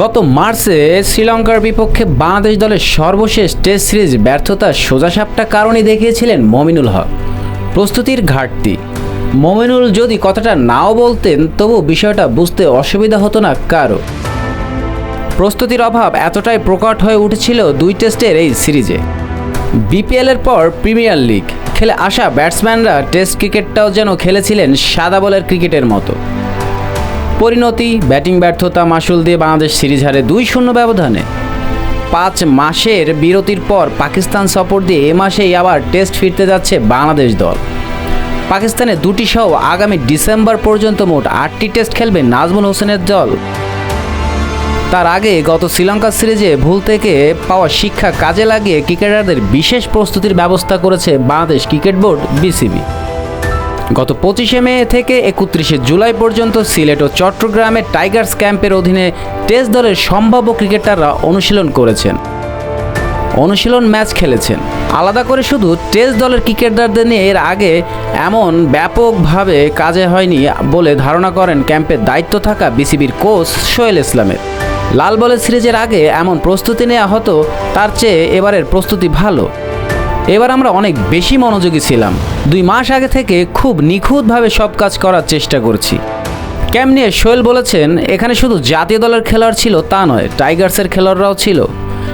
গত মার্চে শ্রীলঙ্কার বিপক্ষে বাংলাদেশ দলের সর্বশেষ টেস্ট সিরিজ ব্যর্থতার সোজাসাপটা কারণই দেখিয়েছিলেন মমিনুল হক। প্রস্তুতির ঘাটতি। মমিনুল যদি কথাটা নাও বলতেন তবু বিষয়টা বুঝতে অসুবিধা হতো না কারও। প্রস্তুতির অভাব এতটাই প্রকট হয়ে উঠেছিল দুই টেস্টের এই সিরিজে। বিপিএলের পর প্রিমিয়ার লিগ। খেলে আসা ব্যাটসম্যানরা টেস্ট ক্রিকেটটাও যেন খেলেছিলেন সাদা বলের ক্রিকেটের মতো। পরিণতি, ব্যাটিং ব্যর্থতা মাসুল দিয়ে বাংলাদেশ সিরিজ হারে দুই শূন্য ব্যবধানে। পাঁচ মাসের বিরতির পর পাকিস্তান সফর দিয়ে এ মাসেই আবার টেস্ট ফিরতে যাচ্ছে বাংলাদেশ দল। পাকিস্তানে দুটি সহ আগামী ডিসেম্বর পর্যন্ত মোট আটটি টেস্ট খেলবে নাজমুল হোসেনের দল। তার আগে গত শ্রীলঙ্কা সিরিজে ভুল থেকে পাওয়া শিক্ষা কাজে লাগিয়ে ক্রিকেটারদের বিশেষ প্রস্তুতির ব্যবস্থা করেছে বাংলাদেশ ক্রিকেট বোর্ড বিসিবি। গত পঁচিশে মে থেকে একত্রিশে জুলাই পর্যন্ত সিলেট ও চট্টগ্রামে টাইগার্স ক্যাম্পের অধীনে টেস্ট দলের সম্ভাব্য ক্রিকেটাররা অনুশীলন করেছেন। অনুশীলন ম্যাচ খেলেছেন। আলাদা করে শুধু টেস্ট দলের ক্রিকেটারদের নিয়ে এর আগে এমন ব্যাপকভাবে কাজে হয়নি বলে ধারণা করেন ক্যাম্পের দায়িত্ব থাকা বিসিবির কোচ সোহেল ইসলামের। লাল বলের সিরিজের আগে এমন প্রস্তুতি নেওয়া হতো, তার চেয়ে এবারের প্রস্তুতি ভালো। এবার আমরা অনেক বেশি মনোযোগী ছিলাম। দুই মাস আগে থেকে খুব নিখুঁতভাবে সব কাজ করার চেষ্টা করছি। ক্যাম্প নিয়ে সোহেল বলেছেন, এখানে শুধু জাতীয় দলের খেলোয়াড় ছিল তা নয়, টাইগার্সের খেলোয়াড়রাও ছিল।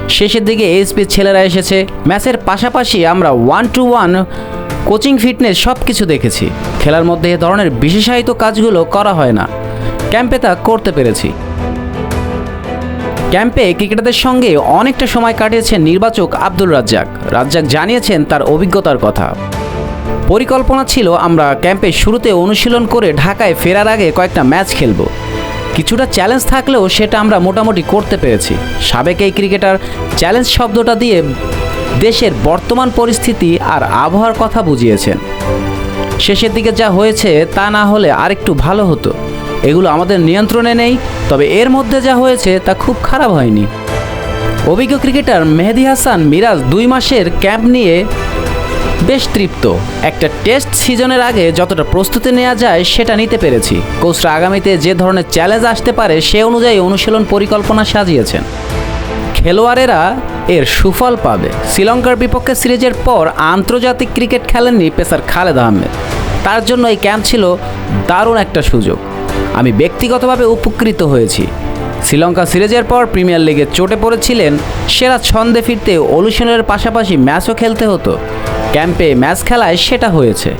শেষের দিকে এসপির ছেলেরা এসেছে। ম্যাচের পাশাপাশি আমরা one to one coaching, fitness সব কিছু দেখেছি। খেলার মধ্যে এ ধরনের বিশেষায়িত কাজগুলো করা হয় না। ক্যাম্পে তা করতে পেরেছি। ক্যাম্পে ক্রিকেটারদের সঙ্গে অনেকটা সময় কাটিয়েছেন নির্বাচক আব্দুল রাজ্জাক। রাজ্জাক জানিয়েছেন তার অভিজ্ঞতার কথা। পরিকল্পনা ছিল আমরা ক্যাম্পে শুরুতে অনুশীলন করে ঢাকায় ফেরার আগে কয়েকটা ম্যাচ খেলব। কিছুটা চ্যালেঞ্জ থাকলেও সেটা আমরা মোটামুটি করতে পেরেছি। সাবেক এই ক্রিকেটার চ্যালেঞ্জ শব্দটা দিয়ে দেশের বর্তমান পরিস্থিতি আর আবহাওয়ার কথা বুঝিয়েছেন। শেষের দিকে যা হয়েছে তা না হলে আরেকটু ভালো হতো। এগুলো আমাদের নিয়ন্ত্রণে নেই, তবে এর মধ্যে যা হয়েছে তা খুব খারাপ হয়নি। অভিজ্ঞ ক্রিকেটার মেহেদি হাসান মিরাজ দুই মাসের ক্যাম্প নিয়ে বেশ তৃপ্ত। একটা টেস্ট সিজনের আগে যতটা প্রস্তুতি নেওয়া যায় সেটা নিতে পেরেছি। কোচরা আগামীতে যে ধরনের চ্যালেঞ্জ আসতে পারে সে অনুযায়ী অনুশীলন পরিকল্পনা সাজিয়েছেন। খেলোয়াড়েরা এর সুফল পাবে। শ্রীলঙ্কার বিপক্ষে সিরিজের পর আন্তর্জাতিক ক্রিকেট খেলেননি পেসার খালেদ আহমেদ। তার জন্য এই ক্যাম্প ছিল দারুণ একটা সুযোগ। আমি ব্যক্তিগতভাবে উপকৃত হয়েছি। শ্রীলঙ্কা সিরিজের পর প্রিমিয়ার লিগে চোটে পড়েছিলেন, সেরা ছন্দে ফিরতে অনুশীলনের পাশাপাশি ম্যাচও খেলতে হতো। ক্যাম্পে ম্যাচ খেলায় সেটা হয়েছে।